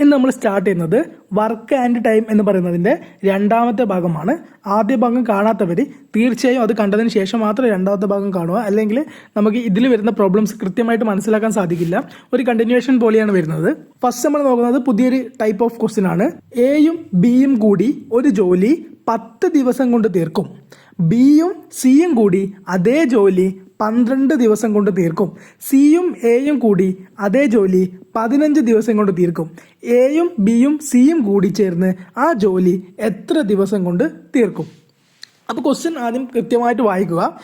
ഇന്ന് നമ്മൾ സ്റ്റാർട്ട് ചെയ്യുന്നത് വർക്ക് ആൻഡ് ടൈം എന്ന് പറയുന്നതിന്റെ രണ്ടാമത്തെ ഭാഗമാണ്. ആദ്യ ഭാഗം കാണാത്തവർ തീർച്ചയായും അത് കണ്ടതിന് ശേഷം മാത്രം രണ്ടാമത്തെ ഭാഗം കാണുക. അല്ലെങ്കിൽ നമുക്ക് ഇതിൽ വരുന്ന പ്രോബ്ലംസ് കൃത്യമായിട്ട് മനസ്സിലാക്കാൻ സാധിക്കില്ല. ഒരു കണ്ടിന്യൂവേഷൻ പോലെയാണ് വരുന്നത്. ഫസ്റ്റ് നമ്മൾ നോക്കുന്നത് പുതിയൊരു ടൈപ്പ് ഓഫ് ക്വസ്റ്റ്യൻ ആണ്. എയും ബിയും കൂടി ഒരു ജോലി പത്ത് ദിവസം കൊണ്ട് തീർക്കും. ബിയും സിയും കൂടി അതേ ജോലി പന്ത്രണ്ട് ദിവസം കൊണ്ട് തീർക്കും. സിയും എയും കൂടി അതേ ജോലി പതിനഞ്ച് ദിവസം കൊണ്ട് തീർക്കും. എയും ബിയും സിയും കൂടി ചേർന്ന് ആ ജോലി എത്ര ദിവസം കൊണ്ട് തീർക്കും? അപ്പോൾ ക്വസ്റ്റ്യൻ ആദ്യം കൃത്യമായിട്ട് വായിക്കുക.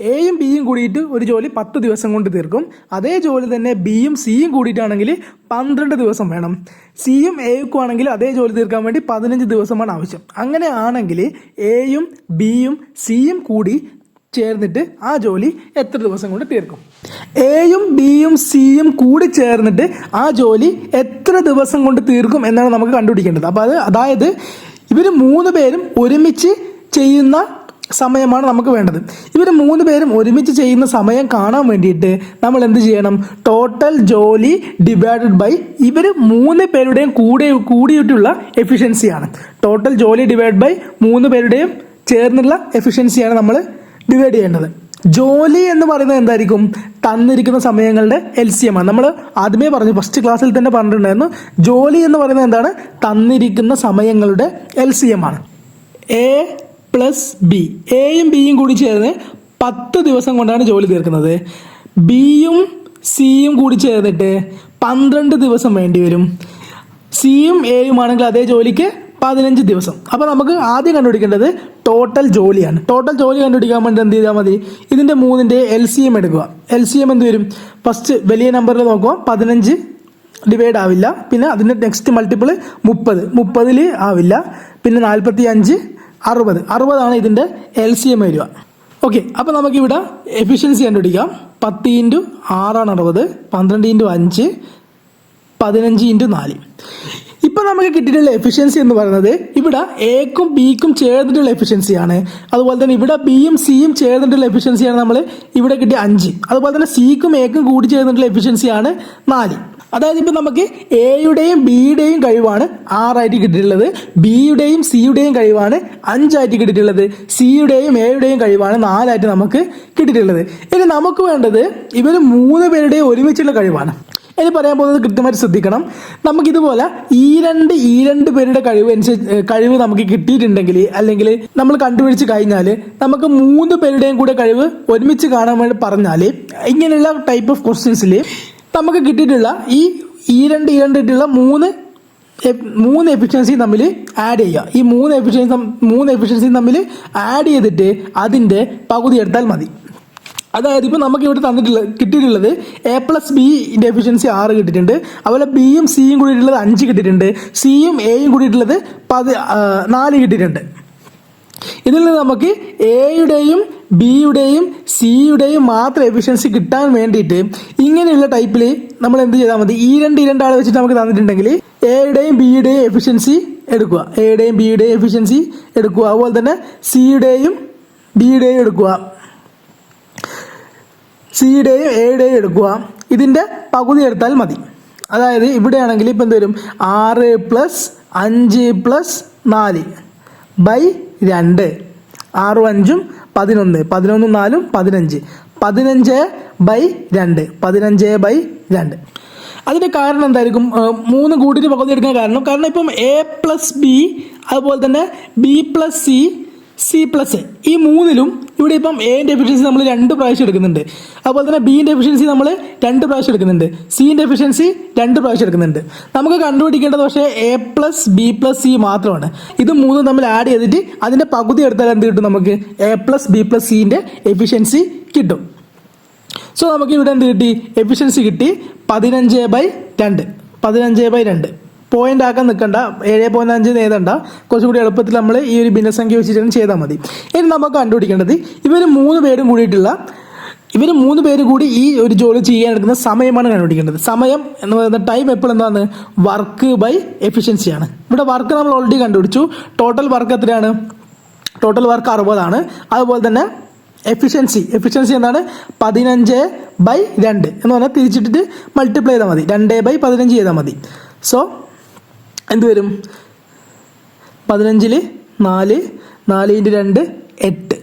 എയും ബിയും കൂടിയിട്ട് ഒരു ജോലി പത്ത് ദിവസം കൊണ്ട് തീർക്കും. അതേ ജോലി തന്നെ ബിയും സിയും കൂടിയിട്ടാണെങ്കിൽ പന്ത്രണ്ട് ദിവസം വേണം. സിയും എയ്ക്കും ആണെങ്കിൽ അതേ ജോലി തീർക്കാൻ വേണ്ടി പതിനഞ്ച് ദിവസമാണ് ആവശ്യം. അങ്ങനെ ആണെങ്കിൽ എയും ബിയും സിയും കൂടി ചേർന്നിട്ട് ആ ജോലി എത്ര ദിവസം കൊണ്ട് തീർക്കും? എയും ബിയും സിയും കൂടി ചേർന്നിട്ട് ആ ജോലി എത്ര ദിവസം കൊണ്ട് തീർക്കും എന്നാണ് നമുക്ക് കണ്ടുപിടിക്കേണ്ടത്. അപ്പോൾ അത് അതായത് ഇവർ മൂന്ന് പേരും ഒരുമിച്ച് ചെയ്യുന്ന സമയമാണ് നമുക്ക് വേണ്ടത്. ഇവർ മൂന്ന് പേരും ഒരുമിച്ച് ചെയ്യുന്ന സമയം കാണാൻ വേണ്ടിയിട്ട് നമ്മൾ എന്ത് ചെയ്യണം? ടോട്ടൽ ജോലി ഡിവൈഡഡ് ബൈ ഇവർ മൂന്ന് പേരുടെയും കൂടെ കൂടിയിട്ടുള്ള എഫിഷ്യൻസിയാണ് ടോട്ടൽ ജോലി ഡിവൈഡ് ബൈ മൂന്ന് പേരുടെയും ചേർന്നുള്ള എഫിഷ്യൻസിയാണ് നമ്മൾ ഡിവൈഡ് ചെയ്യേണ്ടത്. ജോലി എന്ന് പറയുന്നത് എന്തായിരിക്കും? തന്നിരിക്കുന്ന സമയങ്ങളുടെ എൽ സി എം ആണ്. നമ്മൾ ആദ്യമേ പറഞ്ഞു ഫസ്റ്റ് ക്ലാസ്സിൽ തന്നെ പറഞ്ഞിട്ടുണ്ടായിരുന്നു. ജോലി എന്ന് പറയുന്നത് എന്താണ്? തന്നിരിക്കുന്ന സമയങ്ങളുടെ എൽ സി എം ആണ് എ പ്ലസ് ബി എയും ബിയും കൂടി ചേർന്ന് പത്ത് ദിവസം കൊണ്ടാണ് ജോലി തീർക്കുന്നത്. ബിയും സിയും കൂടി ചേർന്നിട്ട് പന്ത്രണ്ട് ദിവസം വേണ്ടി വരും. സിയും എയും ആണെങ്കിൽ അതേ ജോലിക്ക് പതിനഞ്ച് ദിവസം. അപ്പോൾ നമുക്ക് ആദ്യം കണ്ടുപിടിക്കേണ്ടത് ടോട്ടൽ ജോലിയാണ്. ടോട്ടൽ ജോലി കണ്ടുപിടിക്കാൻ വേണ്ടി എന്ത് ചെയ്താൽ മതി? ഇതിന്റെ മൂന്നിന്റെ എൽ സി എം എടുക്കുക. എൽ സി എം എന്ത് വരും? ഫസ്റ്റ് വലിയ നമ്പറിൽ നോക്കുക. പതിനഞ്ച് ഡിവൈഡ് ആവില്ല. പിന്നെ അതിന്റെ നെക്സ്റ്റ് മൾട്ടിപ്പിൾ മുപ്പത്. മുപ്പതിൽ ആവില്ല. പിന്നെ നാൽപ്പത്തി അഞ്ച് അറുപത്. അറുപതാണ് ഇതിന്റെ എൽ സി എം വരിക. ഓക്കെ അപ്പോൾ നമുക്കിവിടെ എഫിഷ്യൻസി കണ്ടുപിടിക്കാം. പത്ത് ഇന്റു ആറാണ് അറുപത്. പന്ത്രണ്ട് ഇന്റു അഞ്ച്. പതിനഞ്ച് ഇന്റു നാല്. ഇപ്പൊ നമുക്ക് കിട്ടിയിട്ടുള്ള എഫിഷ്യൻസി എന്ന് പറയുന്നത് ഇവിടെ എക്കും ബിക്കും ചേർന്നിട്ടുള്ള എഫിഷ്യൻസിയാണ് അതുപോലെ തന്നെ ഇവിടെ ബിയും സിയും ചേർന്നിട്ടുള്ള എഫിഷ്യൻസിയാണ് നമ്മൾ ഇവിടെ കിട്ടിയ അഞ്ച്. അതുപോലെ തന്നെ സിക്കും എക്കും കൂടി ചേർന്നിട്ടുള്ള എഫിഷ്യൻസിയാണ് നാല്. അതായത് ഇപ്പം നമുക്ക് എയുടെയും ബിയുടെയും കഴിവാണ് ആറായിട്ട് കിട്ടിയിട്ടുള്ളത്. ബിയുടെയും സിയുടെയും കഴിവാണ് അഞ്ചായിട്ട് കിട്ടിയിട്ടുള്ളത്. സിയുടെയും എയുടെയും കഴിവാണ് നാലായിട്ട് നമുക്ക് കിട്ടിയിട്ടുള്ളത്. ഇനി നമുക്ക് വേണ്ടത് ഇവർ മൂന്ന് പേരുടെയും ഒരുമിച്ചുള്ള കഴിവാണ്. ഇനി പറയാൻ പോകുന്നത് കൃത്യമായിട്ട് ശ്രദ്ധിക്കണം. നമുക്കിതുപോലെ ഈ രണ്ട് ഈ രണ്ട് പേരുടെ കഴിവ് അനുസരിച്ച് കഴിവ് നമുക്ക് കിട്ടിയിട്ടുണ്ടെങ്കിൽ അല്ലെങ്കിൽ നമ്മൾ കണ്ടുപിടിച്ച് കഴിഞ്ഞാൽ നമുക്ക് മൂന്ന് പേരുടെയും കൂടെ കഴിവ് ഒരുമിച്ച് കാണാൻ വേണ്ടി പറഞ്ഞാൽ ഇങ്ങനെയുള്ള ടൈപ്പ് ഓഫ് ക്വസ്റ്റ്യൻസിൽ നമുക്ക് കിട്ടിയിട്ടുള്ള ഈ ഈ രണ്ട് ഈ രണ്ട് ഇട്ടുള്ള മൂന്ന് മൂന്ന് എഫിഷ്യൻസി തമ്മിൽ ആഡ് ചെയ്യുക. ഈ മൂന്ന് എഫിഷ്യൻസി മൂന്ന് എഫിഷ്യൻസി തമ്മിൽ ആഡ് ചെയ്തിട്ട് അതിന്റെ പകുതി എടുത്താൽ മതി. അതായത് ഇപ്പോൾ നമുക്ക് ഇവിടെ തന്നിട്ടുള്ള കിട്ടിയിട്ടുള്ളത് എ പ്ലസ് ബി ഡെഫിഷ്യൻസി ആറ് കിട്ടിയിട്ടുണ്ട്. അതുപോലെ ബിയും സിയും കൂടിയിട്ടുള്ളത് അഞ്ച് കിട്ടിയിട്ടുണ്ട്. സിയും എയും കൂടിയിട്ടുള്ളത് പതി നാല് കിട്ടിയിട്ടുണ്ട്. ഇതിൽ നിന്ന് നമുക്ക് എയുടെയും ബിയുടെയും സിയുടെയും മാത്രം എഫിഷ്യൻസി കിട്ടാൻ വേണ്ടിയിട്ട് ഇങ്ങനെയുള്ള ടൈപ്പിൽ നമ്മൾ എന്ത് ചെയ്താൽ മതി? ഈ രണ്ട് ഈ രണ്ടാൾ വെച്ചിട്ട് നമുക്ക് തന്നിട്ടുണ്ടെങ്കിൽ എയുടെയും ബിയുടെയും എഫിഷ്യൻസി എടുക്കുക. എയുടെയും ബിയുടെയും എഫിഷ്യൻസി എടുക്കുക. അതുപോലെ തന്നെ സിയുടെയും ബിയുടെയും എടുക്കുക. സിയുടെയും എയുടെയും എടുക്കുക. ഇതിന്റെ പകുതി എടുത്താൽ മതി. അതായത് ഇവിടെയാണെങ്കിൽ ഇപ്പം എന്ത് വരും? ആറ് പ്ലസ് അഞ്ച് പ്ലസ് നാല് ബൈ രണ്ട്. ആറും അഞ്ചും പതിനൊന്ന്. പതിനൊന്നും നാലും പതിനഞ്ച്. പതിനഞ്ച് ബൈ രണ്ട്. പതിനഞ്ച് ബൈ രണ്ട്. അതിന്റെ കാരണം എന്തായിരിക്കും? മൂന്ന് കൂട്ടിയിട്ട് പകുതി എടുക്കാൻ കാരണം. കാരണം ഇപ്പം എ പ്ലസ് ബി അതുപോലെ തന്നെ B plus C C plus ഈ മൂന്നിലും ഇവിടെ ഇപ്പം എന്റെ എഫിഷ്യൻസി നമ്മൾ രണ്ട് പ്രാവശ്യം എടുക്കുന്നുണ്ട്. അതുപോലെ തന്നെ ബിന്റെ എഫിഷ്യൻസി നമ്മൾ രണ്ട് പ്രാവശ്യം എടുക്കുന്നുണ്ട്. സിന്റെ എഫിഷ്യൻസി രണ്ട് പ്രാവശ്യം എടുക്കുന്നുണ്ട്. നമുക്ക് കണ്ടുപിടിക്കേണ്ടത് പക്ഷേ A plus B plus C മാത്രമാണ്. ഇത് മൂന്നും തമ്മിൽ ആഡ് ചെയ്തിട്ട് അതിന്റെ പകുതി എടുത്താൽ എന്ത് കിട്ടും നമുക്ക്? എ പ്ലസ് ബി പ്ലസ് സിന്റെ എഫിഷ്യൻസി കിട്ടും. സോ നമുക്ക് ഇവിടെ എന്ത് കിട്ടി? എഫിഷ്യൻസി കിട്ടി. പതിനഞ്ച് ബൈ രണ്ട്. പതിനഞ്ച് ബൈ രണ്ട്. പോയിന്റ് ആക്കാൻ നിൽക്കണ്ട ഏഴ് പോയിന്റ് അഞ്ച് നേതണ്ട കുറച്ചുകൂടി എളുപ്പത്തിൽ നമ്മൾ ഈ ഒരു ഭിന്നസംഖ്യ വെച്ചിട്ട് ചെയ്താൽ മതി. ഇനി നമുക്ക് കണ്ടുപിടിക്കേണ്ടത് ഇവർ മൂന്ന് പേരും കൂടിയിട്ടുള്ള ഇവർ മൂന്ന് പേര് കൂടി ഈ ഒരു ജോലി ചെയ്യാൻ എടുക്കുന്ന സമയമാണ് കണ്ടുപിടിക്കേണ്ടത്. സമയം എന്ന് പറയുന്ന ടൈം എപ്പോഴും എന്താണ്? വർക്ക് ബൈ എഫിഷ്യൻസിയാണ് ഇവിടെ വർക്ക് നമ്മൾ ഓൾറെഡി കണ്ടുപിടിച്ചു. ടോട്ടൽ വർക്ക് എത്രയാണ്? ടോട്ടൽ വർക്ക് അറുപതാണ് അതുപോലെ തന്നെ എഫിഷ്യൻസി എഫിഷ്യൻസി എന്താണ്? പതിനഞ്ച് ബൈ രണ്ട് എന്ന് പറഞ്ഞാൽ തിരിച്ചിട്ടിട്ട് മൾട്ടിപ്ലൈ ചെയ്താൽ മതി. രണ്ട് ബൈ പതിനഞ്ച് ചെയ്താൽ മതി. സോ എന്ത് വരും പതിനഞ്ചിൽ നാല് നാല് ഇന്റു രണ്ട് എട്ട്.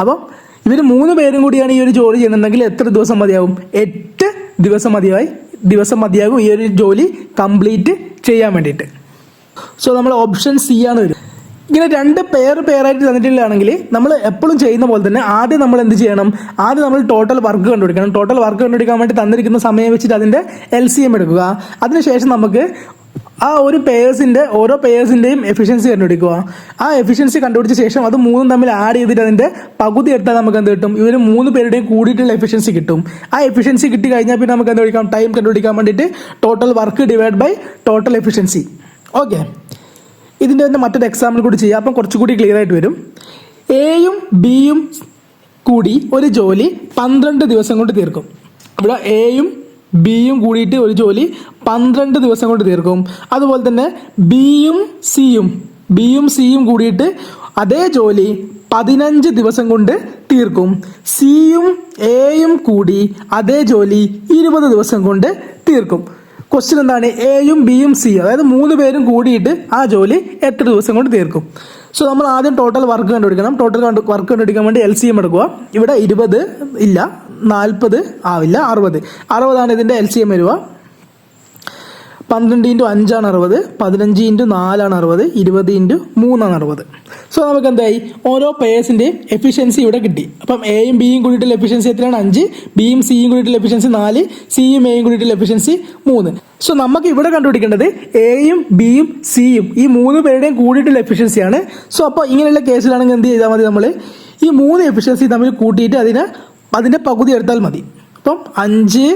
അപ്പം ഇവർ മൂന്ന് പേരും കൂടിയാണ് ഈ ഒരു ജോലി ചെയ്യുന്നുണ്ടെങ്കിൽ എത്ര ദിവസം മതിയാകും എട്ട് ദിവസം മതിയായി ദിവസം മതിയാകും ഈ ഒരു ജോലി കംപ്ലീറ്റ് ചെയ്യാൻ വേണ്ടിയിട്ട്. സോ നമ്മൾ ഓപ്ഷൻ സി ആണ് വരും ഇങ്ങനെ രണ്ട് പേർ പേരായിട്ട് തന്നിട്ടില്ലാണെങ്കിൽ നമ്മൾ എപ്പോഴും ചെയ്യുന്ന പോലെ തന്നെ ആദ്യം നമ്മൾ എന്ത് ചെയ്യണം? ആദ്യം നമ്മൾ ടോട്ടൽ വർക്ക് കണ്ടുപിടിക്കണം. ടോട്ടൽ വർക്ക് കണ്ടുപിടിക്കാൻ വേണ്ടി തന്നിരിക്കുന്ന സമയം വെച്ചിട്ട് അതിന്റെ എൽ സി എം എടുക്കുക. അതിനുശേഷം നമുക്ക് ആ ഒരു പേഴ്സിന്റെ ഓരോ പേഴ്സിന്റെയും എഫിഷ്യൻസി കണ്ടുപിടിക്കുക. ആ എഫിഷ്യൻസി കണ്ടുപിടിച്ച ശേഷം അത് മൂന്നും തമ്മിൽ ആഡ് ചെയ്തിട്ട് അതിന്റെ പകുതി എടുത്താൽ നമുക്ക് എന്ത് കിട്ടും? ഇവർ മൂന്ന് പേരുടെയും കൂടിയിട്ടുള്ള എഫിഷ്യൻസി കിട്ടും. ആ എഫിഷ്യൻസി കിട്ടി കഴിഞ്ഞാൽ പിന്നെ നമുക്ക് എന്ത് വിളിക്കാം? ടൈം കണ്ടുപിടിക്കാൻ വേണ്ടിയിട്ട് total work divide by total efficiency okay ഇതിന്റെ തന്നെ മറ്റൊരു എക്സാമ്പിൾ കൂടി ചെയ്യാം. അപ്പം കുറച്ചുകൂടി ക്ലിയർ ആയിട്ട് വരും. എയും ബിയും കൂടി ഒരു ജോലി പന്ത്രണ്ട് ദിവസം കൊണ്ട് തീർക്കും. ഇവിടെ എയും ബിയും കൂടിയിട്ട് ഒരു ജോലി പന്ത്രണ്ട് ദിവസം കൊണ്ട് തീർക്കും. അതുപോലെ തന്നെ ബിയും സിയും ബിയും സിയും കൂടിയിട്ട് അതേ ജോലി പതിനഞ്ച് ദിവസം കൊണ്ട് തീർക്കും. സിയും എയും കൂടി അതേ ജോലി ഇരുപത് ദിവസം കൊണ്ട് തീർക്കും. ക്വസ്റ്റ്യൻ എന്താണ്? എയും ബിയും സി അതായത് മൂന്ന് പേരും കൂടിയിട്ട് ആ ജോലി എത്ര ദിവസം കൊണ്ട് തീർക്കും. സോ നമ്മൾ ആദ്യം ടോട്ടൽ വർക്ക് കണ്ടുപിടിക്കണം. ടോട്ടൽ വർക്ക് കണ്ടുപിടിക്കാൻ വേണ്ടി എൽ സി എം എടുക്കുക. ഇവിടെ ഇരുപത് ഇല്ല നാൽപ്പത് ആവില്ല അറുപത്. അറുപതാണ് ഇതിന്റെ എൽ സി എം വരിക. പന്ത്രണ്ട് ഇന്റു അഞ്ചാണ് അറുപത് പതിനഞ്ച് ഇന്റു നാലാണ് അറുപത് ഇരുപത് ഇന്റു മൂന്നാണ് അറുപത്. സോ നമുക്ക് എന്തായി ഓരോ പേഴ്സിന്റെയും എഫിഷ്യൻസി ഇവിടെ കിട്ടി. അപ്പം എയും ബിയും കൂടിയിട്ടുള്ള എഫിഷ്യൻസി എത്രയാണ്? അഞ്ച്. ബിയും സിയും കൂടിയിട്ടുള്ള എഫിഷ്യൻസി നാല്. സിയും എയും കൂടിയിട്ടുള്ള എഫിഷ്യൻസി മൂന്ന്. സോ നമുക്ക് ഇവിടെ കണ്ടുപിടിക്കേണ്ടത് എയും ബിയും സിയും ഈ മൂന്ന് പേരുടെയും കൂടിയിട്ടുള്ള എഫിഷ്യൻസിയാണ് സോ അപ്പോൾ ഇങ്ങനെയുള്ള കേസിലാണെങ്കിൽ എന്ത് ചെയ്താൽ മതി നമ്മൾ ഈ മൂന്ന് എഫിഷ്യൻസി തമ്മിൽ കൂട്ടിയിട്ട് അതിനെ അതിന്റെ പകുതി എടുത്താൽ മതി. അപ്പം അഞ്ച്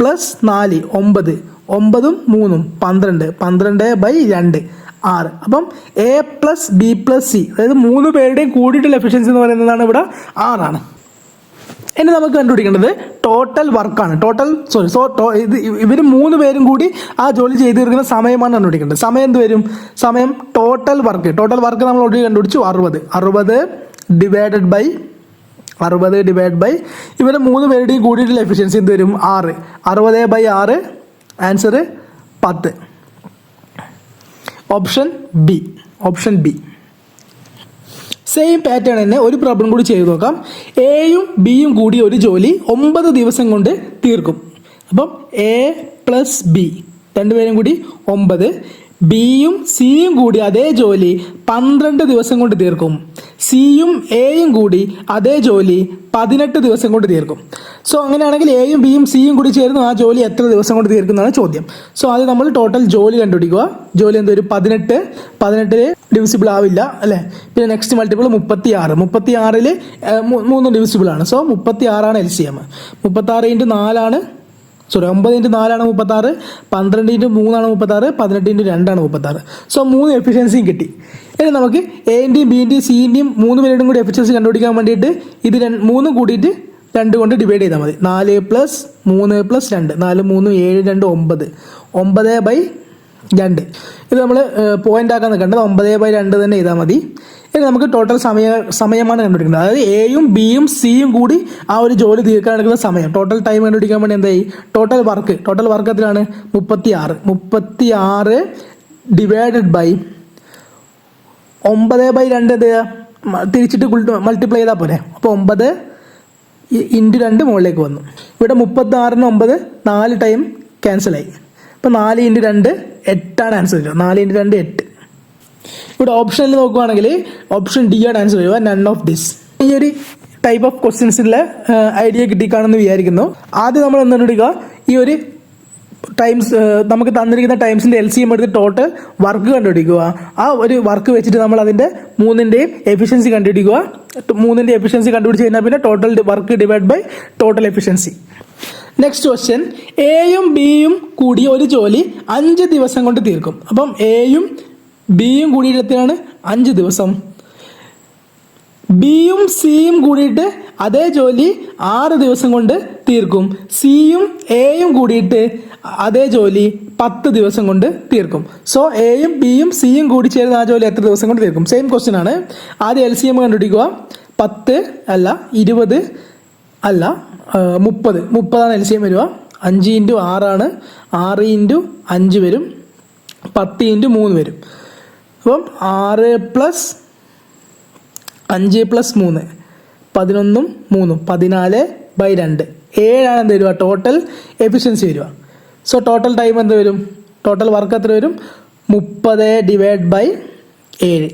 പ്ലസ് നാല് ഒമ്പത്. ഒമ്പതും മൂന്നും പന്ത്രണ്ട്. പന്ത്രണ്ട് ബൈ രണ്ട്. ആറ്. അപ്പം A plus B plus C അതായത് മൂന്ന് പേരുടെയും കൂടിയിട്ടുള്ള എഫിഷ്യൻസി എന്ന് പറയുന്നതാണ് ഇവിടെ? ആറാണ്. ഇനി നമുക്ക് കണ്ടുപിടിക്കേണ്ടത് ടോട്ടൽ വർക്കാണ് ടോട്ടൽ സോറി സോ ഇത് ഇവർ മൂന്ന് പേരും കൂടി ആ ജോലി ചെയ്ത് തീർക്കുന്ന സമയമാണ് കണ്ടുപിടിക്കേണ്ടത്. സമയം എന്ത് വരും? സമയം ടോട്ടൽ വർക്ക് ടോട്ടൽ വർക്ക് നമ്മൾ ഓൾറെഡി കണ്ടുപിടിച്ചു. അറുപത്. അറുപത് ഡിവൈഡഡ് ബൈ അറുപത് ഡിവൈഡ് ബൈ ഇവരെ മൂന്ന് പേരുടെയും കൂടിയിട്ടുള്ള എഫിഷ്യൻസി എന്ത് വരും? ആറ്. അറുപത് ബൈ ആറ് ആൻസർ പത്ത്. Option B option B same pattern തന്നെ ഒരു പ്രോബ്ലം കൂടി ചെയ്തു നോക്കാം. എയും ബിയും കൂടി ഒരു ജോലി ഒമ്പത് ദിവസം കൊണ്ട് തീർക്കും. അപ്പം എ പ്ലസ് ബി രണ്ടുപേരും കൂടി ഒമ്പത്. ബിയും സിയും കൂടി അതേ ജോലി പന്ത്രണ്ട് ദിവസം കൊണ്ട് തീർക്കും. സിയും എയും കൂടി അതേ ജോലി പതിനെട്ട് ദിവസം കൊണ്ട് തീർക്കും. സോ അങ്ങനെയാണെങ്കിൽ എയും ബിയും സിയും കൂടി ചേർന്ന് ആ ജോലി എത്ര ദിവസം കൊണ്ട് തീർക്കുന്നതാണ് ചോദ്യം. സോ അത് നമ്മൾ ടോട്ടൽ ജോലി കണ്ടുപിടിക്കുക. ജോലി എന്ത് ഒരു പതിനെട്ട് പതിനെട്ടിൽ ഡിവിസിബിൾ ആവില്ല അല്ലേ? പിന്നെ നെക്സ്റ്റ് മൾട്ടിപ്പിൾ മുപ്പത്തി ആറ് മുപ്പത്തി ആറിൽ മൂന്ന് ഡിവിസിബിൾ ആണ്. സോ മുപ്പത്തി ആറാണ് എൽ സി എം മുപ്പത്തി ആറ് ഇന്റു നാലാണ് സോറി ഒമ്പത് ഇന്റു നാലാണ് മുപ്പത്തി ആറ് പന്ത്രണ്ട് ഇന്റു മൂന്നാണ് മുപ്പത്തി ആറ് പതിനെട്ട് ഇന്റു രണ്ടാണ് മുപ്പത്തി ആറ് സോ മൂന്ന് എഫിഷ്യൻസിയും കിട്ടി. ഇനി നമുക്ക് എന്റെയും ബിന്റെയും സിന്റെയും മൂന്ന് പേരുടെയും കൂടി എഫിഷ്യൻസി കണ്ടുപിടിക്കാൻ വേണ്ടിയിട്ട് ഇത് രണ്ട് മൂന്നും കൂടിയിട്ട് രണ്ട് കൊണ്ട് ഡിവൈഡ് ചെയ്താൽ മതി. നാല് പ്ലസ് മൂന്ന് പ്ലസ് രണ്ട്. നാല് മൂന്ന് ഏഴ് രണ്ട് ഒമ്പത്. ഒമ്പത് ബൈ രണ്ട്. ഇത് നമ്മൾ പോയിന്റ് ആക്കാൻ നിൽക്കേണ്ടത് ഒമ്പത് ബൈ രണ്ട് തന്നെ ചെയ്താൽ മതി. ഇനി നമുക്ക് ടോട്ടൽ സമയ സമയമാണ് കണ്ടുപിടിക്കുന്നത് അതായത് എയും ബിയും സിയും കൂടി ആ ഒരു ജോലി തീർക്കാൻ എടുക്കുന്ന സമയം. ടോട്ടൽ ടൈം കണ്ടുപിടിക്കാൻ വേണ്ടി എന്തായി? ടോട്ടൽ വർക്ക് ടോട്ടൽ വർക്ക് എത്രയാണ്? മുപ്പത്തി ആറ് മുപ്പത്തി ആറ് ഡിവൈഡഡ് ബൈ ഒമ്പത് ബൈ രണ്ട് എന്ത് തിരിച്ചിട്ട് മൾട്ടിപ്ലൈ ചെയ്താൽ പോരെ. അപ്പോൾ ഒമ്പത് ഇന്റു രണ്ട് മുകളിലേക്ക് വന്നു. ഇവിടെ മുപ്പത്തി ആറിന് ഒമ്പത് നാല് ടൈം ക്യാൻസലായി അപ്പോൾ നാല് ഇന്റു രണ്ട് എട്ടാണ് ആൻസർ വരിക. നാല് ഇന്റു രണ്ട് എട്ട്. ഇവിടെ ഓപ്ഷനിൽ നോക്കുവാണെങ്കിൽ ഓപ്ഷൻ ഡി ആണ് ആൻസർ വരിക. നൺ ഓഫ് ദിസ് ഈ ഒരു ടൈപ്പ് ഓഫ് ക്വസ്റ്റ്യൻസിലെ ഐഡിയ കിട്ടിക്കാണെന്ന് വിചാരിക്കുന്നു. ആദ്യം നമ്മൾ എന്താണ് എടുക്കുക? ഈ ഒരു ടൈംസ് നമുക്ക് തന്നിരിക്കുന്ന ടൈംസിന്റെ എൽ സി എം എടുത്ത് ടോട്ടൽ വർക്ക് കണ്ടുപിടിക്കുക. ആ ഒരു വർക്ക് വെച്ചിട്ട് നമ്മൾ അതിന്റെ മൂന്നിന്റെയും എഫിഷ്യൻസി കണ്ടുപിടിക്കുക. മൂന്നിന്റെ എഫിഷ്യൻസി കണ്ടുപിടിച്ച് കഴിഞ്ഞാൽ പിന്നെ total work divide by total efficiency next question എയും ബിയും കൂടി ഒരു ജോലി അഞ്ച് ദിവസം കൊണ്ട് തീർക്കും. അപ്പം എയും ബിയും കൂടിയിട്ട് അഞ്ച് ദിവസം. ബിയും സിയും കൂടിയിട്ട് അതേ ജോലി ആറ് ദിവസം കൊണ്ട് തീർക്കും. സിയും എയും കൂടിയിട്ട് അതേ ജോലി പത്ത് ദിവസം കൊണ്ട് തീർക്കും. സോ എയും ബിയും സിയും കൂടി ചേർന്ന് ആ ജോലി എത്ര ദിവസം കൊണ്ട് തീർക്കും? സെയിം ക്വസ്റ്റ്യൻ ആണ്. ആദ്യം എൽ സി എം കണ്ടുപിടിക്കുക. പത്ത് അല്ല ഇരുപത്. അല്ല മുപ്പത്. മുപ്പതാണ് എൽ സി എം വരിക. അഞ്ച് ഇന്റു ആറാണ്. ആറ് ഇന്റു അഞ്ച് വരും. പത്ത് ഇന്റു മൂന്ന് വരും. അപ്പം ആറ് പ്ലസ് അഞ്ച് പ്ലസ് മൂന്ന്. പതിനൊന്നും മൂന്നും. പതിനാല് ബൈ രണ്ട്. ഏഴാണ് എന്ത് വരിക? ടോട്ടൽ എഫിഷ്യൻസി വരിക. സോ ടോട്ടൽ ടൈം എന്ത് വരും? ടോട്ടൽ വർക്ക് എത്ര വരും? മുപ്പത് ഡിവൈഡ് ബൈ ഏഴ്.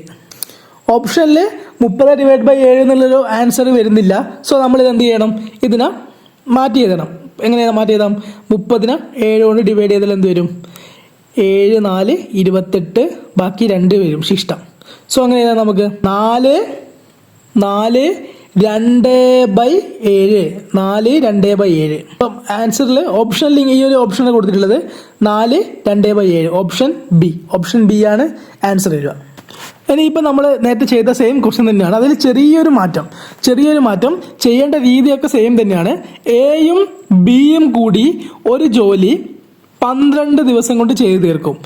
ഓപ്ഷനിൽ മുപ്പത് ഡിവൈഡ് ബൈ ഏഴ് എന്നുള്ളൊരു ആൻസർ വരുന്നില്ല. സോ നമ്മൾ ഇത് എന്ത് ചെയ്യണം? ഇതിനെ മാറ്റി എഴുതണം. എങ്ങനെയാണ് മാറ്റി എഴുതാം? മുപ്പതിനെ ഏഴ് കൊണ്ട് ഡിവൈഡ് ചെയ്താൽ എന്ത് വരും? ഏഴ് നാല് ഇരുപത്തെട്ട് ബാക്കി രണ്ട് വരും ശിഷ്ടം. സോ അങ്ങനെ എഴുതാം നമുക്ക്. നാല് നാല് രണ്ട് ബൈ ഏഴ്. നാല് രണ്ട് ബൈ ഏഴ്. അപ്പം ആൻസറിൽ ഓപ്ഷനിൽ ഈ ഒരു ഓപ്ഷനാണ് കൊടുത്തിട്ടുള്ളത്. നാല് രണ്ട് ബൈ ഏഴ്. ഓപ്ഷൻ ബി ഓപ്ഷൻ ബി ആണ് ആൻസർ വരിക. ഇനിയിപ്പോൾ നമ്മൾ നേരത്തെ ചെയ്ത സെയിം ക്വസ്റ്റ്യൻ തന്നെയാണ്. അതിൽ ചെറിയൊരു മാറ്റം. ചെറിയൊരു മാറ്റം. ചെയ്യേണ്ട രീതിയൊക്കെ സെയിം തന്നെയാണ്. എയും ബിയും കൂടി ഒരു ജോലി പന്ത്രണ്ട് ദിവസം കൊണ്ട് ചെയ്തു തീർക്കും.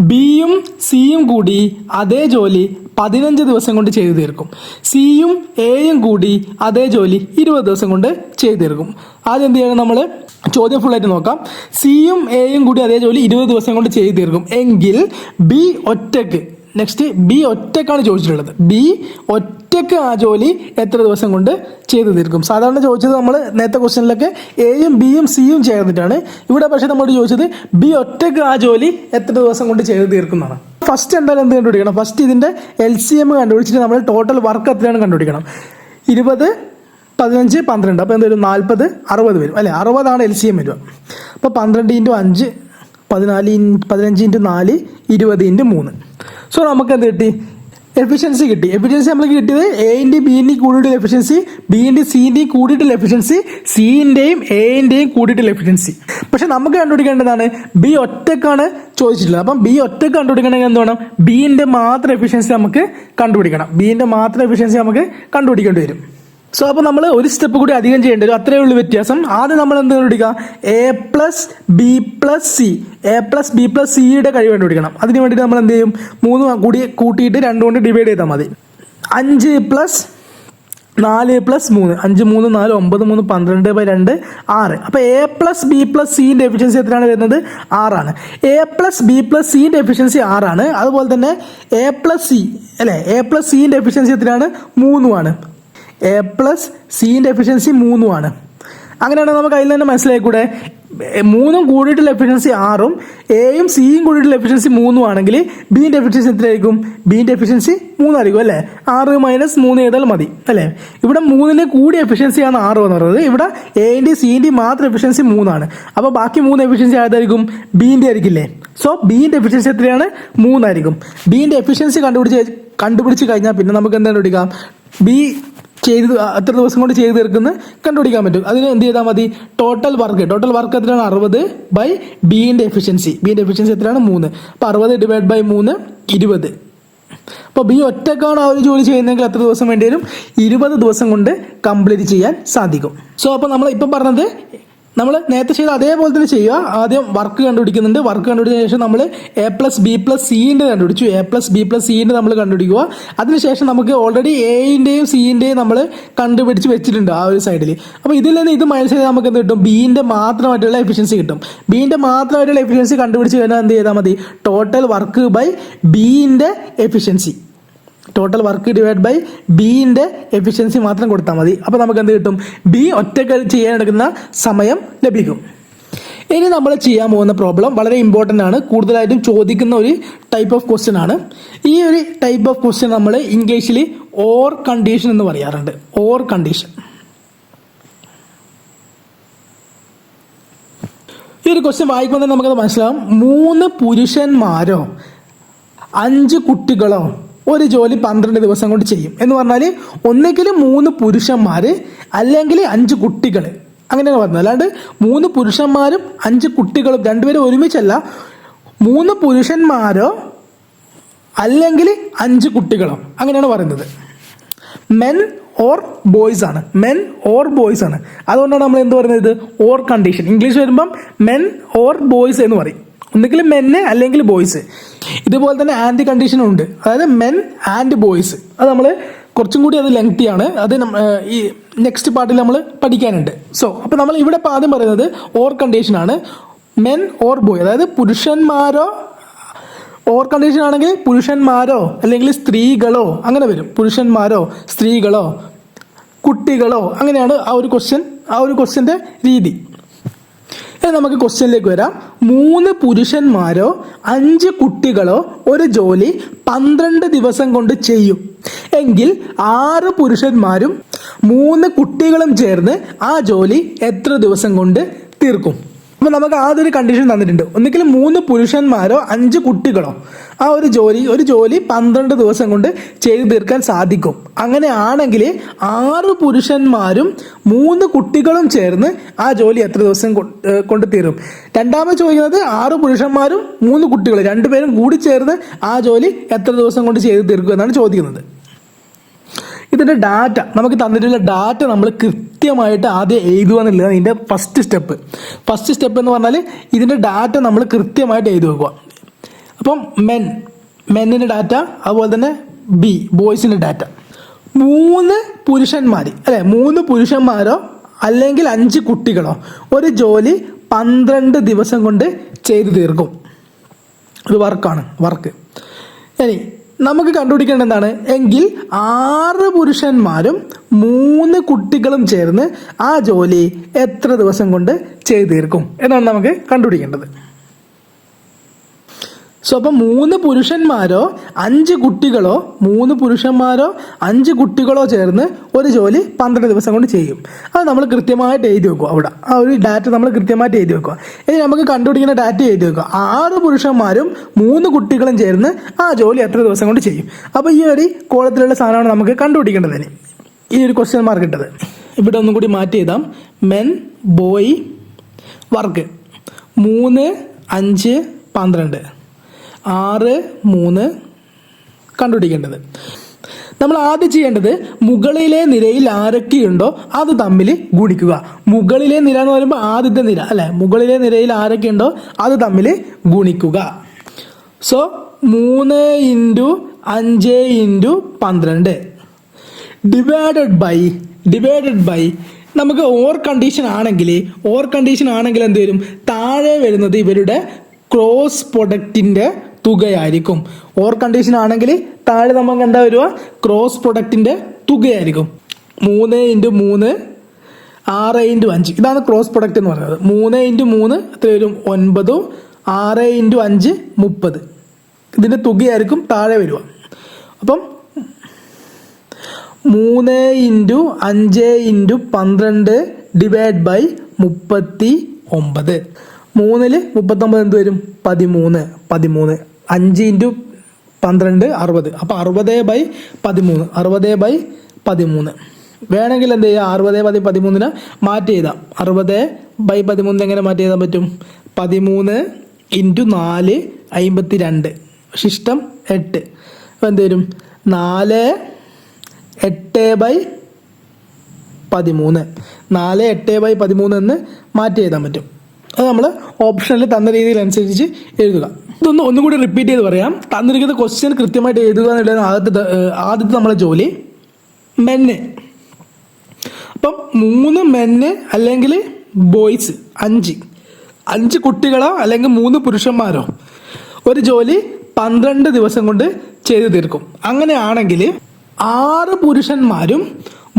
ബിയും സിയും കൂടി അതേ ജോലി പതിനഞ്ച് ദിവസം കൊണ്ട് ചെയ്തു തീർക്കും. സിയും എയും കൂടി അതേ ജോലി ഇരുപത് ദിവസം കൊണ്ട് ചെയ്തു തീർക്കും. ആദ്യം എന്ത് ചെയ്യണം നമ്മൾ ചോദ്യം ഫുള്ളായിട്ട് നോക്കാം. സിയും എയും കൂടി അതേ ജോലി ഇരുപത് ദിവസം കൊണ്ട് ചെയ്തു തീർക്കും. എങ്കിൽ ബി ഒറ്റയ്ക്ക് നെക്സ്റ്റ് ബി ഒറ്റക്കാണ് ചോദിച്ചിട്ടുള്ളത്. ബി ഒറ്റയ്ക്ക് ആ ജോലി എത്ര ദിവസം കൊണ്ട് ചെയ്തു തീർക്കും? സാധാരണ ചോദിച്ചത് നമ്മൾ നേരത്തെ ക്വസ്റ്റ്യനിലൊക്കെ എയും ബിയും സിയും ചേർന്നിട്ടാണ്. ഇവിടെ പക്ഷേ നമ്മളോട് ചോദിച്ചത് ബി ഒറ്റയ്ക്ക് ആ ജോലി എത്ര ദിവസം കൊണ്ട് ചെയ്തു തീർക്കുന്നതാണ് ഫസ്റ്റ് എന്തായാലും എന്ത് കണ്ടുപിടിക്കണം? ഫസ്റ്റ് ഇതിന്റെ എൽ സി എം കണ്ടുപിടിച്ചിട്ട് നമ്മൾ ടോട്ടൽ വർക്ക് എത്രയാണ് കണ്ടുപിടിക്കണം? ഇരുപത് പതിനഞ്ച് പന്ത്രണ്ട്. അപ്പോൾ എന്തൊരു നാൽപ്പത് അറുപത് വരും. അല്ലേ? അറുപതാണ് എൽ സി എം വരിക. അപ്പോൾ പന്ത്രണ്ട് ഇന്റു അഞ്ച് പതിനാല് ഇൻ പതിനഞ്ച് ഇന്റു നാല് ഇരുപത് ഇന്റു മൂന്ന്. സോ നമുക്ക് എന്ത് കിട്ടി? എഫിഷ്യൻസി കിട്ടി. എഫിഷ്യൻസി നമുക്ക് കിട്ടിയത് എന്റെയും ബിന്റെയും കൂടിയിട്ടുള്ള എഫിഷ്യൻസി ബിന്റെയും സിന്റെയും കൂടിയിട്ടുള്ള എഫിഷ്യൻസി സിന്റെയും എന്റെയും കൂടിയിട്ടുള്ള എഫിഷ്യൻസി പക്ഷെ നമുക്ക് കണ്ടുപിടിക്കേണ്ടതാണ് ബി ഒറ്റക്കാണ് ചോദിച്ചിട്ടുള്ളത്. അപ്പം ബി ഒറ്റയ്ക്ക് കണ്ടുപിടിക്കണമെങ്കിൽ എന്ത് വേണം? ബിന്റെ മാത്രം എഫിഷ്യൻസി നമുക്ക് കണ്ടുപിടിക്കണം. ബിന്റെ മാത്രം എഫിഷ്യൻസി നമുക്ക് കണ്ടുപിടിക്കേണ്ടി വരും. സോ അപ്പോൾ നമ്മൾ ഒരു സ്റ്റെപ്പ് കൂടി അധികം ചെയ്യേണ്ടി വരും അത്രയേ ഉള്ളൂ വ്യത്യാസം. ആദ്യം നമ്മൾ എന്ത് കണ്ടുപിടിക്കുക? A plus B plus C A plus B plus സിയുടെ കഴിവ് കണ്ടുപിടിക്കണം. അതിന് വേണ്ടിയിട്ട് നമ്മൾ എന്ത് ചെയ്യും? മൂന്ന് കൂടി കൂട്ടിയിട്ട് രണ്ട് കൊണ്ട് ഡിവൈഡ് ചെയ്താൽ മതി. അഞ്ച് പ്ലസ് നാല് പ്ലസ് മൂന്ന്. അഞ്ച് മൂന്ന് നാല് ഒമ്പത് മൂന്ന് പന്ത്രണ്ട് ബൈ രണ്ട് ആറ്. അപ്പോൾ എ പ്ലസ് ബി പ്ലസ് സിന്റെ എഫിഷ്യൻസി എത്രയാണ് വരുന്നത്? ആറാണ്. എ പ്ലസ് ബി പ്ലസ് സിന്റെ എഫിഷ്യൻസി ആറാണ്. അതുപോലെ തന്നെ എ പ്ലസ് സി അല്ലേ? എ പ്ലസ് സിന്റെ എഫിഷ്യൻസി എത്രയാണ്? മൂന്നുമാണ്. എ പ്ലസ് സീന്റെ എഫിഷ്യൻസി മൂന്നുമാണ് അങ്ങനെയാണെങ്കിൽ നമുക്ക് അതിൽ തന്നെ മനസ്സിലായിക്കൂടെ? മൂന്നും കൂടിയിട്ടുള്ള എഫിഷ്യൻസി ആറും എയും സിയും കൂടിയിട്ടുള്ള എഫിഷ്യൻസി മൂന്നും ആണെങ്കിൽ ബീന്റെ എഫിഷ്യൻസി എത്രയായിരിക്കും? ബീന്റെ എഫിഷ്യൻസി മൂന്നായിരിക്കും അല്ലേ? ആറ് മൈനസ് മൂന്ന് ചെയ്താൽ മതി അല്ലേ? ഇവിടെ മൂന്നിന് കൂടിയ എഫിഷ്യൻസിയാണ് ആറ് എന്ന് പറയുന്നത്. ഇവിടെ എന്റെ സീന്റെ മാത്രം എഫിഷ്യൻസി മൂന്നാണ്. അപ്പോൾ ബാക്കി മൂന്ന് എഫിഷ്യൻസി ആയതായിരിക്കും ബീന്റെ ആയിരിക്കില്ലേ? സോ ബീന്റെ എഫിഷ്യൻസി എത്രയാണ്? മൂന്നായിരിക്കും. ബീന്റെ എഫിഷ്യൻസി കണ്ടുപിടിച്ച് കണ്ടുപിടിച്ച് കഴിഞ്ഞാൽ പിന്നെ നമുക്ക് എന്താണ് പിടിക്കാം ബി ചെയ്ത് അത്ര ദിവസം കൊണ്ട് ചെയ്ത് തീർക്കുന്നത് കണ്ടുപിടിക്കാൻ പറ്റും. അതിന് എന്ത് ചെയ്താൽ മതി? ടോട്ടൽ വർക്ക് ടോട്ടൽ വർക്ക് എത്രയാണ്? അറുപത് ബൈ ബീന്റെ എഫിഷ്യൻസി ബീന്റെ എഫിഷ്യൻസി എത്രയാണ്? മൂന്ന്. അപ്പോൾ അറുപത് ഡിവൈഡ് ബൈ മൂന്ന് ഇരുപത്. അപ്പോൾ ബി ഒറ്റക്കാണ് ആ ഒരു ജോലി ചെയ്യുന്നതെങ്കിൽ എത്ര ദിവസം വേണ്ടി വരും ഇരുപത് ദിവസം കൊണ്ട് കംപ്ലീറ്റ് ചെയ്യാൻ സാധിക്കും. സോ അപ്പോൾ നമ്മൾ ഇപ്പം പറഞ്ഞത് നമ്മൾ നേരത്തെ ചെയ്ത അതേപോലെ തന്നെ ചെയ്യുക. ആദ്യം വർക്ക് കണ്ടുപിടിക്കുന്നുണ്ട്. വർക്ക് കണ്ടുപിടിച്ച ശേഷം നമ്മൾ എ പ്ലസ് ബി പ്ലസ് സിന്റെ കണ്ടുപിടിച്ചു. എ പ്ലസ് ബി പ്ലസ് സിന്റെ നമ്മൾ കണ്ടുപിടിക്കുക. അതിനുശേഷം നമുക്ക് ഓൾറെഡി എയിന്റെയും സിന്റെയും നമ്മൾ കണ്ടുപിടിച്ച് വെച്ചിട്ടുണ്ട് ആ ഒരു സൈഡിൽ അപ്പോൾ ഇതിൽ നിന്ന് ഇത് മൈനസ് ചെയ്താൽ നമുക്ക് എന്ത് കിട്ടും? ബീന്റെ മാത്രമായിട്ടുള്ള എഫിഷ്യൻസി കിട്ടും. ബീന്റെ മാത്രമായിട്ടുള്ള എഫിഷ്യൻസി കണ്ടുപിടിച്ച് കഴിഞ്ഞാൽ എന്ത് ചെയ്താൽ മതി? Total work by ബീന്റെ efficiency total work divide by ബിന്റെ efficiency മാത്രം കൊടുത്താൽ മതി. അപ്പോൾ നമുക്ക് എന്ത് കിട്ടും? ബി ഒറ്റയ്ക്ക് ചെയ്യാൻ എടുക്കുന്ന സമയം ലഭിക്കും. ഇനി നമ്മൾ ചെയ്യാൻ പോകുന്ന പ്രോബ്ലം വളരെ ഇമ്പോർട്ടന്റ് ആണ്. കൂടുതലായിട്ടും ചോദിക്കുന്ന ഒരു ടൈപ്പ് ഓഫ് ക്വസ്റ്റ്യൻ ആണ്. ഈ ഒരു ടൈപ്പ് ഓഫ് ക്വസ്റ്റ്യൻ നമ്മൾ ഇംഗ്ലീഷിൽ ഓർ കണ്ടീഷൻ എന്ന് പറയാറുണ്ട്. ഓർ കണ്ടീഷൻ ഈ ഒരു ക്വസ്റ്റ്യൻ വായിക്കുമ്പോൾ തന്നെ നമുക്കത് മനസ്സിലാവും. മൂന്ന് പുരുഷന്മാരോ? അഞ്ച് കുട്ടികളോ? ഒരു ജോലി പന്ത്രണ്ട് ദിവസം കൊണ്ട് ചെയ്യും. എന്ന് പറഞ്ഞാൽ ഒന്നുകിൽ മൂന്ന് പുരുഷന്മാർ അല്ലെങ്കിൽ അഞ്ച് കുട്ടികൾ അങ്ങനെയാണ് പറഞ്ഞത്. അല്ലാണ്ട് മൂന്ന് പുരുഷന്മാരും അഞ്ച് കുട്ടികളും രണ്ടുപേരും ഒരുമിച്ചല്ല. മൂന്ന് പുരുഷന്മാരോ അല്ലെങ്കിൽ അഞ്ച് കുട്ടികളോ. അങ്ങനെയാണ് പറയുന്നത്. മെൻ ഓർ ബോയ്സ് ആണ്. മെൻ ഓർ ബോയ്സ് ആണ്. അതുകൊണ്ടാണ് നമ്മൾ എന്ത് പറയുന്നത്? ഓർ കണ്ടീഷൻ ഇംഗ്ലീഷ് വരുമ്പം മെൻ ഓർ ബോയ്സ് എന്ന് പറയും. ഒന്നുകിൽ മെന്ന് അല്ലെങ്കിൽ ബോയ്സ് ഇതുപോലെ തന്നെ ആൻഡ് കണ്ടീഷനും ഉണ്ട്. അതായത് മെൻ ആൻഡ് ബോയ്സ് അത് നമ്മൾ കുറച്ചും കൂടി അത് ലെങ്തിയാണ് അത് ഈ നെക്സ്റ്റ് പാർട്ടിൽ നമ്മൾ പഠിക്കാനുണ്ട്. സോ അപ്പോൾ നമ്മൾ ഇവിടെ ആദ്യം പറയുന്നത് ഓർ കണ്ടീഷനാണ് മെൻ ഓർ ബോയ് അതായത് പുരുഷന്മാരോ ഓർ കണ്ടീഷൻ ആണെങ്കിൽ പുരുഷന്മാരോ അല്ലെങ്കിൽ സ്ത്രീകളോ അങ്ങനെ വരും. പുരുഷന്മാരോ സ്ത്രീകളോ കുട്ടികളോ അങ്ങനെയാണ് ആ ഒരു ക്വസ്റ്റ്യൻ ആ ഒരു ക്വസ്റ്റ്യന്റെ രീതി. ഇനി നമുക്ക് ക്വസ്റ്റ്യനിലേക്ക് വരാം. മൂന്ന് പുരുഷന്മാരോ അഞ്ച് കുട്ടികളോ ഒരു ജോലി പന്ത്രണ്ട് ദിവസം കൊണ്ട് ചെയ്യും. എങ്കിൽ ആറ് പുരുഷന്മാരും മൂന്ന് കുട്ടികളും ചേർന്ന് ആ ജോലി എത്ര ദിവസം കൊണ്ട് തീർക്കും? അപ്പൊ നമുക്ക് ആദ്യം ഒരു കണ്ടീഷൻ തന്നിട്ടുണ്ട്. ഒന്നുകിൽ മൂന്ന് പുരുഷന്മാരോ അഞ്ച് കുട്ടികളോ ആ ഒരു ജോലി ഒരു ജോലി പന്ത്രണ്ട് ദിവസം കൊണ്ട് ചെയ്തു തീർക്കാൻ സാധിക്കും. അങ്ങനെ ആണെങ്കിൽ ആറ് പുരുഷന്മാരും മൂന്ന് കുട്ടികളും ചേർന്ന് ആ ജോലി എത്ര ദിവസം കൊണ്ട് തീരും? രണ്ടാമത് ചോദിക്കുന്നത് ആറ് പുരുഷന്മാരും മൂന്ന് കുട്ടികളും രണ്ടുപേരും കൂടി ചേർന്ന് ആ ജോലി എത്ര ദിവസം കൊണ്ട് ചെയ്തു തീർക്കും എന്നാണ് ചോദിക്കുന്നത്. ഇതിന്റെ ഡാറ്റ നമുക്ക് തന്നിട്ടുള്ള ഡാറ്റ നമ്മൾ കൃത്യമായിട്ട് ആദ്യം എഴുതുക എന്നുള്ളത് ഇതിന്റെ ഫസ്റ്റ് സ്റ്റെപ്പ് ഫസ്റ്റ് സ്റ്റെപ്പ് എന്ന് പറഞ്ഞാൽ ഇതിന്റെ ഡാറ്റ നമ്മൾ കൃത്യമായിട്ട് എഴുതി വെക്കുക അപ്പം മെൻ മെന്നിന്റെ ഡാറ്റ അതുപോലെ തന്നെ ബി ബോയ്സിന്റെ ഡാറ്റ മൂന്ന് പുരുഷന്മാർ അല്ലെ? മൂന്ന് പുരുഷന്മാരോ അല്ലെങ്കിൽ അഞ്ച് കുട്ടികളോ ഒരു ജോലി പന്ത്രണ്ട് ദിവസം കൊണ്ട് ചെയ്തു തീർക്കും. ഒരു വർക്കാണ് വർക്ക് ഇനി നമുക്ക് കണ്ടുപിടിക്കേണ്ട എന്താണ് എങ്കിൽ ആറ് പുരുഷന്മാരും മൂന്ന് കുട്ടികളും ചേർന്ന് ആ ജോലി എത്ര ദിവസം കൊണ്ട് ചെയ്തു തീർക്കും എന്നാണ് നമുക്ക് കണ്ടുപിടിക്കേണ്ടത്. സോ അപ്പം മൂന്ന് പുരുഷന്മാരോ അഞ്ച് കുട്ടികളോ മൂന്ന് പുരുഷന്മാരോ അഞ്ച് കുട്ടികളോ ചേർന്ന് ഒരു ജോലി പന്ത്രണ്ട് ദിവസം കൊണ്ട് ചെയ്യും. അത് നമ്മൾ കൃത്യമായിട്ട് എഴുതി വെക്കുക അവിടെ. ആ ഒരു ഡാറ്റ നമ്മൾ കൃത്യമായിട്ട് എഴുതി വെക്കുക. ഇനി നമുക്ക് കണ്ടുപിടിക്കുന്ന ഡാറ്റ എഴുതി വെക്കുക. ആറ് പുരുഷന്മാരും മൂന്ന് കുട്ടികളും ചേർന്ന് ആ ജോലി എത്ര ദിവസം കൊണ്ട് ചെയ്യും. അപ്പോൾ ഈ ഒരു കോളത്തിലുള്ള സാധനമാണ് നമുക്ക് കണ്ടുപിടിക്കേണ്ടത് ഇനി. ഈ ഒരു ക്വസ്റ്റ്യൻ മാർക്ക് ഇട്ടത്. ഇവിടെ ഒന്നും കൂടി മാറ്റി എഴുതാം. മെൻ ബോയ് വർക്ക് മൂന്ന് അഞ്ച് പന്ത്രണ്ട്. ആറ് മൂന്ന് കണ്ടുപിടിക്കേണ്ടത്. നമ്മൾ ആദ്യം ചെയ്യേണ്ടത് മുകളിലെ നിരയിൽ ആരൊക്കെയുണ്ടോ അത് തമ്മിൽ ഗുണിക്കുക. മുകളിലെ നിര എന്ന് പറയുമ്പോൾ ആദ്യത്തെ നിര അല്ലെ? മുകളിലെ നിരയിൽ ആരൊക്കെയുണ്ടോ അത് തമ്മിൽ ഗുണിക്കുക. സോ മൂന്ന് ഇന്റു അഞ്ച് ഇന്റു പന്ത്രണ്ട്. ഡിവൈഡഡ് ബൈ ഡിവൈഡഡ് ബൈ നമുക്ക് ഓർ കണ്ടീഷൻ ആണെങ്കിൽ ഓർ കണ്ടീഷൻ ആണെങ്കിൽ എന്ത് വരും? താഴെ വരുന്നത് ഇവരുടെ ക്രോസ് പ്രൊഡക്റ്റിന്റെ തുകയായിരിക്കും. ഓർ കണ്ടീഷൻ ആണെങ്കിൽ താഴെ നമുക്ക് എന്താ വരിക? ക്രോസ് പ്രൊഡക്റ്റിന്റെ തുകയായിരിക്കും. മൂന്ന് ഇന്റു മൂന്ന് ആറ് ഇന്റു അഞ്ച്. ഇതാണ് ക്രോസ് പ്രൊഡക്റ്റ് എന്ന് പറയുന്നത്. മൂന്ന് ഇന്റു മൂന്ന് എത്ര വരും? ഒൻപതും ആറ് ഇന്റു അഞ്ച് മുപ്പത്. ഇതിന്റെ തുകയായിരിക്കും താഴെ വരിക. അപ്പം മൂന്ന് ഇന്റു അഞ്ച് ഇന്റു പന്ത്രണ്ട് ഡിവൈഡ് ബൈ മുപ്പത്തി ഒമ്പത്. മൂന്നിൽ മുപ്പത്തൊമ്പത് എന്ത് വരും? പതിമൂന്ന്. പതിമൂന്ന്. അഞ്ച് ഇന്റു പന്ത്രണ്ട് അറുപത്. അപ്പോൾ അറുപത് ബൈ പതിമൂന്ന്. അറുപത് ബൈ പതിമൂന്ന്. വേണമെങ്കിൽ എന്ത് ചെയ്യുക അറുപത് പതി പതിമൂന്നിന് മാറ്റി എഴുതാം. അറുപത് ബൈ പതിമൂന്നിന് എങ്ങനെ മാറ്റി എഴുതാൻ പറ്റും? പതിമൂന്ന് ഇന്റു നാല് അമ്പത്തി രണ്ട് ശിഷ്ടം എട്ട്. അപ്പോൾ എന്ത് വരും? നാല് എട്ട് ബൈ പതിമൂന്ന്. നാല് എട്ട് ബൈ പതിമൂന്ന് എന്ന് മാറ്റി എഴുതാൻ പറ്റും. അത് നമ്മൾ ഓപ്ഷനിൽ തന്ന രീതിയിൽ അനുസരിച്ച് എഴുതുക. ഇതൊന്ന് ഒന്നും കൂടി റിപ്പീറ്റ് ചെയ്ത് പറയാം. തന്നിരിക്കുന്ന ക്വസ്റ്റ്യൻ കൃത്യമായിട്ട് എഴുതുക എന്നുള്ളതാണ് ആദ്യത്തെ ആദ്യത്തെ നമ്മളെ ജോലി. മെന്ന് അപ്പം മൂന്ന് മെന്ന് അല്ലെങ്കിൽ ബോയ്സ് അഞ്ച്. അഞ്ച് കുട്ടികളോ അല്ലെങ്കിൽ മൂന്ന് പുരുഷന്മാരോ ഒരു ജോലി പന്ത്രണ്ട് ദിവസം കൊണ്ട് ചെയ്തു തീർക്കും. അങ്ങനെയാണെങ്കിൽ ആറ് പുരുഷന്മാരും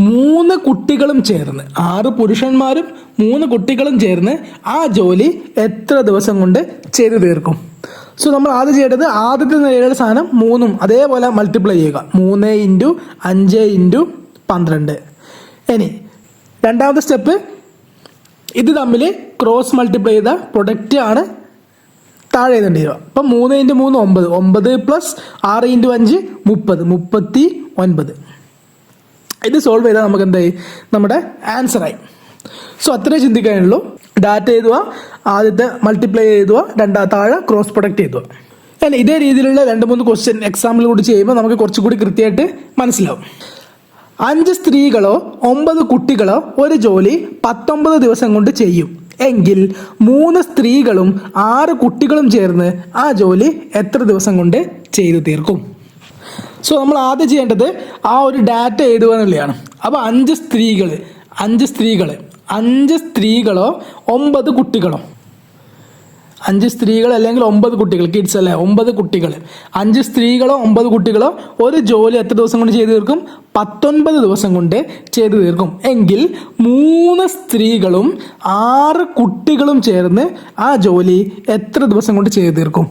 മൂന്ന് കുട്ടികളും ചേർന്ന് ആറ് പുരുഷന്മാരും മൂന്ന് കുട്ടികളും ചേർന്ന് ആ ജോലി എത്ര ദിവസം കൊണ്ട് ചെയ്തു തീർക്കും? സോ നമ്മൾ ആദ്യം ചെയ്യേണ്ടത് ആദ്യത്തെ നിലയിലുള്ള സാധനം മൂന്നും അതേപോലെ മൾട്ടിപ്ലൈ ചെയ്യുക. മൂന്ന് ഇന്റു അഞ്ച് ഇന്റു പന്ത്രണ്ട്. ഇനി രണ്ടാമത്തെ സ്റ്റെപ്പ് ഇത് തമ്മിൽ ക്രോസ് മൾട്ടിപ്ലൈ ചെയ്ത പ്രൊഡക്റ്റ് ആണ് താഴെ എഴുതേണ്ടി വരിക. അപ്പം മൂന്ന് ഇന്റു മൂന്ന് ഒമ്പത്. ഒമ്പത് പ്ലസ് ആറ് ഇന്റു അഞ്ച് മുപ്പത്. മുപ്പത്തി ഒൻപത്. ഇത് സോൾവ് ചെയ്താൽ നമുക്ക് എന്തായി നമ്മുടെ ആൻസറായി സോ അത്രേ ചിന്തിക്കാനുള്ളൂ. ഡാറ്റ എഴുതുക ആദ്യത്തെ മൾട്ടിപ്ലൈ എഴുതുക രണ്ടാ താഴെ ക്രോസ് പ്രൊഡക്റ്റ് എഴുതുക. ഞാൻ ഇതേ രീതിയിലുള്ള രണ്ട് മൂന്ന് ക്വസ്റ്റ്യൻ എക്സാമ്പിൾ കൂടി ചെയ്യുമ്പോൾ നമുക്ക് കുറച്ചുകൂടി കൃത്യമായിട്ട് മനസ്സിലാവും. അഞ്ച് സ്ത്രീകളോ ഒമ്പത് കുട്ടികളോ ഒരു ജോലി പത്തൊമ്പത് ദിവസം കൊണ്ട് ചെയ്യും. എങ്കിൽ മൂന്ന് സ്ത്രീകളും ആറ് കുട്ടികളും ചേർന്ന് ആ ജോലി എത്ര ദിവസം കൊണ്ട് ചെയ്തു തീർക്കും? സോ നമ്മൾ ആദ്യം ചെയ്യേണ്ടത് ആ ഒരു ഡാറ്റ എഴുതുക എന്നുള്ളതാണ്. അപ്പോൾ അഞ്ച് സ്ത്രീകൾ അഞ്ച് സ്ത്രീകൾ അഞ്ച് സ്ത്രീകളോ ഒമ്പത് കുട്ടികളോ? അഞ്ച് സ്ത്രീകൾ അല്ലെങ്കിൽ ഒമ്പത് കുട്ടികൾ കിഡ്സ് അല്ലേ? ഒമ്പത് കുട്ടികൾ. അഞ്ച് സ്ത്രീകളോ ഒമ്പത് കുട്ടികളോ ഒരു ജോലി എത്ര ദിവസം കൊണ്ട് ചെയ്തു തീർക്കും? പത്തൊൻപത് ദിവസം കൊണ്ട് ചെയ്തു തീർക്കും. എങ്കിൽ മൂന്ന് സ്ത്രീകളും ആറ് കുട്ടികളും ചേർന്ന് ആ ജോലി എത്ര ദിവസം കൊണ്ട് ചെയ്തു തീർക്കും?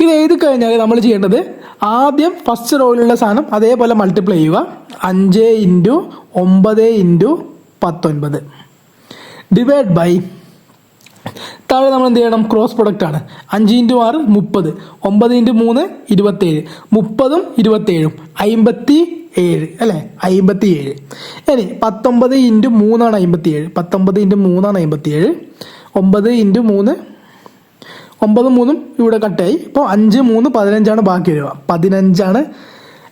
ഇത് എഴുതി കഴിഞ്ഞാൽ നമ്മൾ ചെയ്യേണ്ടത് ആദ്യം ഫസ്റ്റ് റോയിലുള്ള സാധനം അതേപോലെ മൾട്ടിപ്ലൈ ചെയ്യുക. അഞ്ച് ഇന്റു ഒമ്പത് ഇന്റു പത്തൊൻപത്. ഡിവൈഡ് ബൈ താഴെ നമ്മൾ എന്ത് ചെയ്യണം? ക്രോസ് പ്രൊഡക്റ്റ് ആണ്. അഞ്ച് ഇന്റു ആറ് മുപ്പത്. ഒമ്പത് ഇന്റു മൂന്ന് ഇരുപത്തേഴ്. മുപ്പതും ഇരുപത്തേഴും. അമ്പത്തി ഏഴ് അല്ലേ? അമ്പത്തി ഏഴ് ഇനി പത്തൊമ്പത് ഇന്റു മൂന്നാണ് അമ്പത്തി ഏഴ് പത്തൊമ്പത് ഇന്റു മൂന്നാണ് അമ്പത്തി ഏഴ് ഒമ്പത് ഇന്റു മൂന്ന്. ഒമ്പത് മൂന്നും ഇവിടെ കട്ടായി ഇപ്പോൾ അഞ്ച് മൂന്ന് പതിനഞ്ചാണ് ബാക്കി വരിക. പതിനഞ്ചാണ്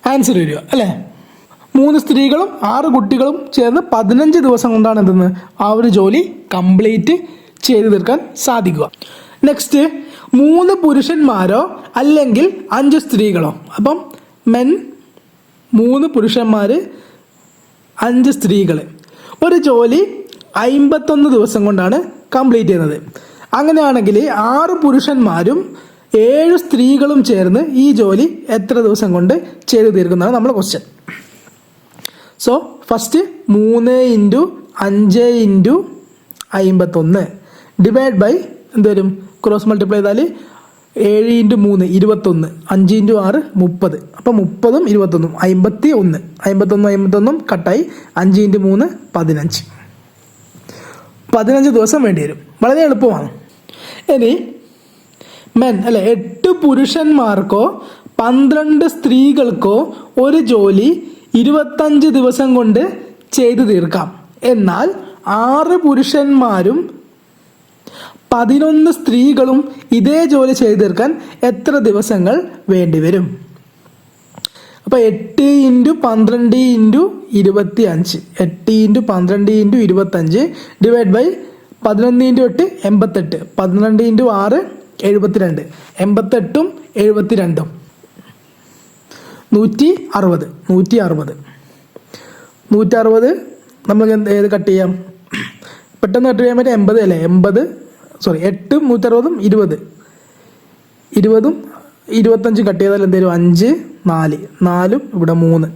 ആൻസർ വരിക. അല്ലേ? മൂന്ന് സ്ത്രീകളും ആറ് കുട്ടികളും ചേർന്ന് പതിനഞ്ച് ദിവസം കൊണ്ടാണ് എന്തെന്ന് ആ ഒരു ജോലി കംപ്ലീറ്റ് ചെയ്തു തീർക്കാൻ സാധിക്കുക. നെക്സ്റ്റ് മൂന്ന് പുരുഷന്മാരോ അല്ലെങ്കിൽ അഞ്ച് സ്ത്രീകളോ? അപ്പം മെൻ മൂന്ന് പുരുഷന്മാർ അഞ്ച് സ്ത്രീകൾ ഒരു ജോലി അമ്പത്തൊന്ന് ദിവസം കൊണ്ടാണ് കംപ്ലീറ്റ് ചെയ്യുന്നത്. അങ്ങനെയാണെങ്കിൽ ആറ് പുരുഷന്മാരും ഏഴ് സ്ത്രീകളും ചേർന്ന് ഈ ജോലി എത്ര ദിവസം കൊണ്ട് ചെയ്തു തീർക്കുന്നതാണ് നമ്മുടെ ക്വസ്റ്റ്യൻ സോ ഫസ്റ്റ് മൂന്ന് ഇന്റു അഞ്ച് ഇന്റു അമ്പത്തൊന്ന് ഡിവൈഡ് ബൈ എന്തോരും? ക്രോസ് മൾട്ടിപ്ലൈ ചെയ്താൽ ഏഴ് ഇന്റു മൂന്ന് ഇരുപത്തൊന്ന്. അഞ്ച് ഇന്റു ആറ് മുപ്പത്. അപ്പം മുപ്പതും ഇരുപത്തൊന്നും അമ്പത്തി ഒന്ന് അമ്പത്തൊന്നും അമ്പത്തൊന്നും കട്ടായി അഞ്ച് ഇന്റു മൂന്ന് പതിനഞ്ച്. പതിനഞ്ച് ദിവസം വേണ്ടി വരും. വളരെ എളുപ്പമാണ്. ഇനി മെൻ അല്ലെ എട്ട് പുരുഷന്മാർക്കോ പന്ത്രണ്ട് സ്ത്രീകൾക്കോ ഒരു ജോലി ഇരുപത്തഞ്ച് ദിവസം കൊണ്ട് ചെയ്തു തീർക്കാം. എന്നാൽ ആറ് പുരുഷന്മാരും പതിനൊന്ന് സ്ത്രീകളും ഇതേ ജോലി ചെയ്തു തീർക്കാൻ എത്ര ദിവസങ്ങൾ വേണ്ടിവരും അപ്പൊ എട്ട് ഇന്റു പന്ത്രണ്ട് ഇന്റു ഇരുപത്തി അഞ്ച് എട്ട് ഇന്റു പന്ത്രണ്ട് ഇന്റു ഇരുപത്തഞ്ച് ഡിവൈഡ് ബൈ പതിനൊന്ന് ഇന്റു എട്ട് എൺപത്തെട്ട്. പന്ത്രണ്ട് ഇന്റു ആറ് എഴുപത്തിരണ്ട്. എൺപത്തെട്ടും എഴുപത്തിരണ്ടും. നൂറ്റി അറുപത് നൂറ്റി അറുപത് നൂറ്റി അറുപത് നമുക്ക് എന്ത് ഏത് കട്ട് ചെയ്യാം? പെട്ടെന്ന് കട്ട് ചെയ്യാൻ പറ്റും എൺപത് അല്ലേ? എൺപത് സോറി എട്ടും നൂറ്ററുപതും ഇരുപത്. ഇരുപതും ഇരുപത്തഞ്ചും കട്ട് ചെയ്താൽ എന്തേലും അഞ്ച് നാല്. നാലും ഇവിടെ മൂന്ന്.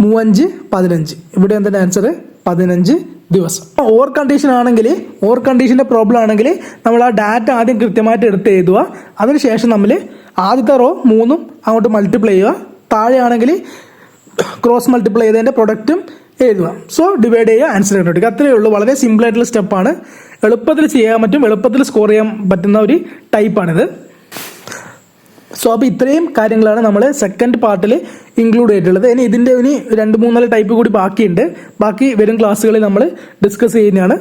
മൂവഞ്ച് പതിനഞ്ച്. ഇവിടെ എന്താണ് ആൻസർ പതിനഞ്ച് ദിവസം. ഓർ കണ്ടീഷൻ ആണെങ്കിൽ ഓർ കണ്ടീഷന്റെ പ്രോബ്ലം ആണെങ്കിൽ നമ്മൾ ആ ഡാറ്റ ആദ്യം കൃത്യമായിട്ട് എടുത്ത് എഴുതുക. അതിനുശേഷം നമ്മൾ ആദ്യത്തെ റോ മൂന്നും അങ്ങോട്ട് മൾട്ടിപ്ലൈ ചെയ്യുക. താഴെയാണെങ്കിൽ ക്രോസ് മൾട്ടിപ്ലൈ ചെയ്തതിന്റെ പ്രൊഡക്റ്റും എഴുതുക. സോ ഡിവൈഡ് ചെയ്യുക ആൻസർ കണ്ടുപിടിക്കുക അത്രയേ ഉള്ളൂ. വളരെ സിമ്പിൾ ആയിട്ടുള്ള സ്റ്റെപ്പാണ് എളുപ്പത്തിൽ ചെയ്യാൻ പറ്റും. എളുപ്പത്തിൽ സ്കോർ ചെയ്യാൻ പറ്റുന്ന ഒരു ടൈപ്പാണിത് സോ അപ്പോൾ ഇത്രയും കാര്യങ്ങളാണ് നമ്മൾ സെക്കൻഡ് പാർട്ടിൽ ഇൻക്ലൂഡ് ചെയ്തിട്ടുള്ളത്. ഇനി ഇതിന്റെ ഇനി രണ്ട് മൂന്നാൽ ടൈപ്പ് കൂടി ബാക്കിയുണ്ട്. ബാക്കി വരും ക്ലാസ്സുകളിൽ നമ്മൾ ഡിസ്കസ് ചെയ്യുന്നതാണ്.